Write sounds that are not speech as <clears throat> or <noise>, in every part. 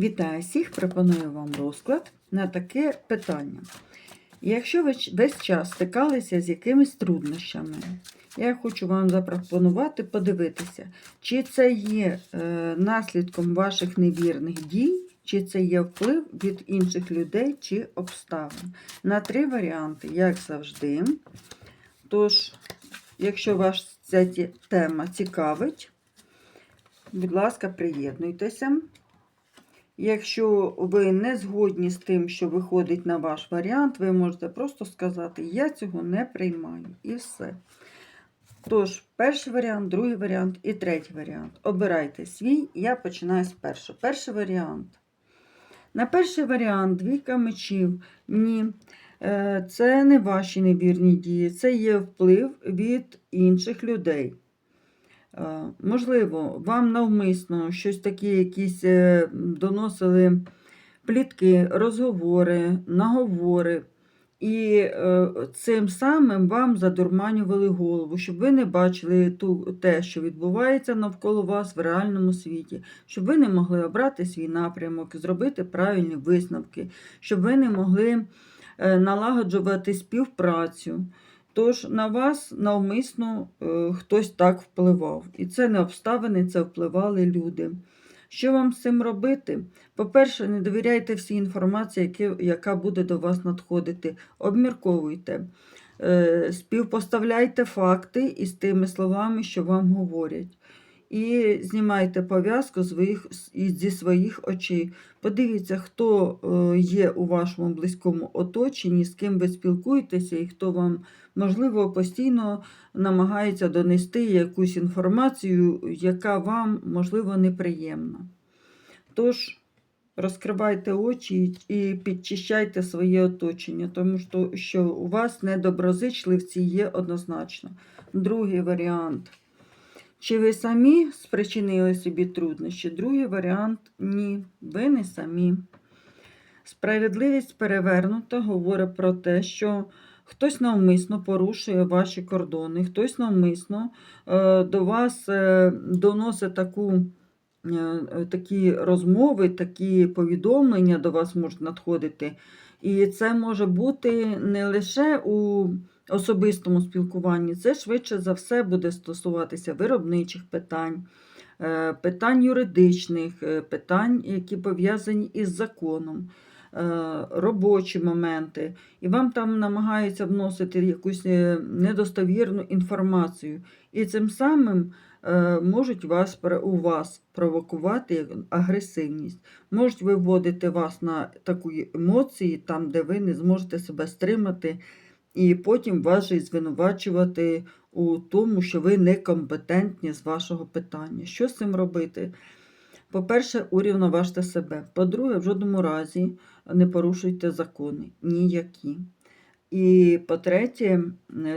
Вітаю всіх! Пропоную вам розклад на таке питання. Якщо ви весь час стикалися з якимись труднощами, я хочу вам запропонувати подивитися, чи це є е, наслідком ваших невірних дій, чи це є вплив від інших людей чи обставин. На три варіанти, як завжди. Тож, якщо вас ця тема цікавить, будь ласка, приєднуйтеся. Якщо ви не згодні з тим, що виходить на ваш варіант, ви можете просто сказати, я цього не приймаю. І все. Тож, перший варіант, другий варіант і третій варіант. Обирайте свій, я починаю з першого. Перший варіант. На перший варіант двійка мечів. Ні. Е, Це не ваші невірні дії, це є вплив від інших людей. Е, Можливо, вам навмисно щось таке, якісь е, доносили плітки, розговори, наговори, і е, цим самим вам задурманювали голову, щоб ви не бачили ту, те, що відбувається навколо вас в реальному світі, щоб ви не могли обрати свій напрямок, зробити правильні висновки, щоб ви не могли налагоджувати співпрацю. Тож на вас навмисно е, хтось так впливав. І це не обставини, це впливали люди. Що вам з цим робити? По-перше, не довіряйте всій інформації, яка буде до вас надходити. Обмірковуйте, Е, співпоставляйте факти із тими словами, що вам говорять. І знімайте пов'язку своїх- зі своїх очей. Подивіться, хто е, є у вашому близькому оточенні, з ким ви спілкуєтеся, і хто вам, можливо, постійно намагається донести якусь інформацію, яка вам, можливо, неприємна. Тож, розкривайте очі і підчищайте своє оточення, тому що у вас недоброзичливці є однозначно. Другий варіант. Чи ви самі спричинили собі труднощі? Другий варіант ні, ви не самі. Справедливість перевернута говорить про те, що хтось навмисно порушує ваші кордони, хтось навмисно е, до вас е, доносить таку, е, такі розмови, такі повідомлення до вас можуть надходити. І це може бути не лише у особистому спілкуванні, це швидше за все буде стосуватися виробничих питань, е, питань юридичних, е, питань, які пов'язані із законом, е, робочі моменти. І вам там намагаються вносити якусь недостовірну інформацію. І цим самим можуть вас, у вас провокувати агресивність, можуть виводити вас на такі емоції, там, де ви не зможете себе стримати, і потім вас же звинувачувати у тому, що ви некомпетентні з вашого питання. Що з цим робити? По-перше, урівноважте себе. По-друге, в жодному разі не порушуйте закони ніякі. І по-третє,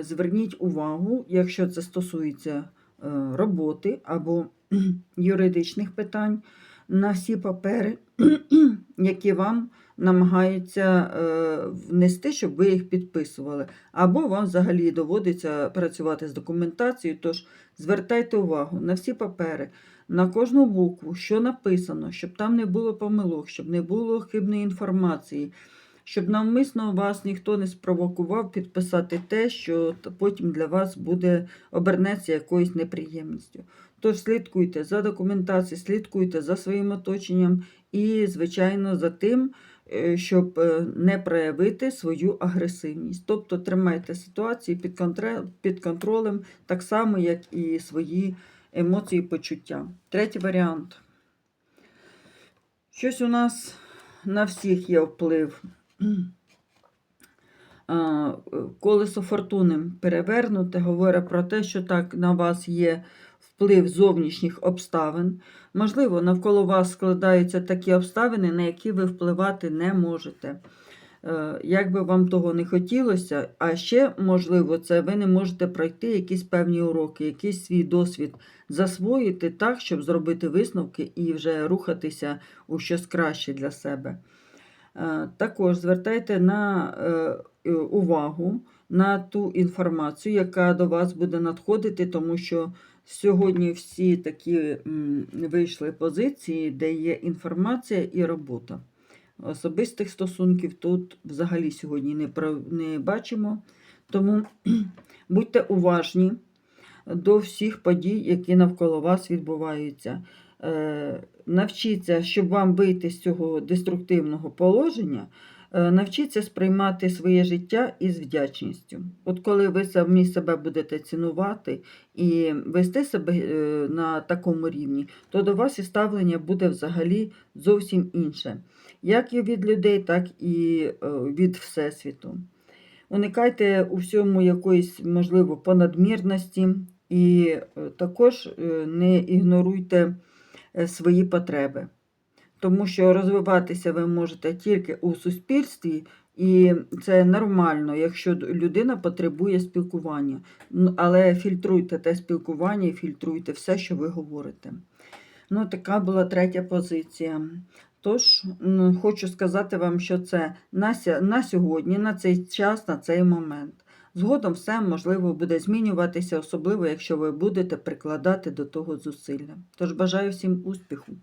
зверніть увагу, якщо це стосується е, роботи або юридичних питань, на всі папери, які вам намагаються е, внести, щоб ви їх підписували. Або вам взагалі доводиться працювати з документацією, тож звертайте увагу на всі папери, на кожну букву, що написано, щоб там не було помилок, щоб не було хибної інформації, щоб навмисно вас ніхто не спровокував підписати те, що потім для вас буде обернеться якоюсь неприємністю. Тож слідкуйте за документацією, слідкуйте за своїм оточенням і, звичайно, за тим, щоб е, не проявити свою агресивність. Тобто тримайте ситуацію під, контролем, так само, як і свої емоції почуття. Третій варіант. Щось у нас на всіх є вплив. <clears throat> Е, Колесо фортуни перевернуте, говорить про те, що так на вас є вплив зовнішніх обставин. Можливо, навколо вас складаються такі обставини, на які ви впливати не можете. Е, Як би вам того не хотілося, а ще, можливо, це ви не можете пройти якісь певні уроки, якийсь свій досвід засвоїти так, щоб зробити висновки і вже рухатися у щось краще для себе. Е, Також звертайте на е, увагу на ту інформацію, яка до вас буде надходити, тому що Сьогодні всі такі вийшли позиції, де є інформація і робота. Особистих стосунків тут взагалі сьогодні не, не бачимо. Тому <clears throat> будьте уважні до всіх подій, які навколо вас відбуваються. Е, Навчіться, щоб вам вийти з цього деструктивного положення, навчіться сприймати своє життя із вдячністю. От коли ви самі себе будете цінувати і вести себе е, на такому рівні, то до вас і ставлення буде взагалі зовсім інше, як і від людей, так і е, від Всесвіту. Уникайте у всьому якоїсь, можливо, понадмірності і е, також е, не ігноруйте е, свої потреби. Тому що розвиватися ви можете тільки у суспільстві, і це нормально, якщо людина потребує спілкування. Але фільтруйте те спілкування і фільтруйте все, що ви говорите. Ну, така була третя позиція. Тож, хочу сказати вам, що це на сьогодні, на цей час, на цей момент. Згодом все можливо буде змінюватися, особливо якщо ви будете прикладати до того зусилля. Тож бажаю всім успіху!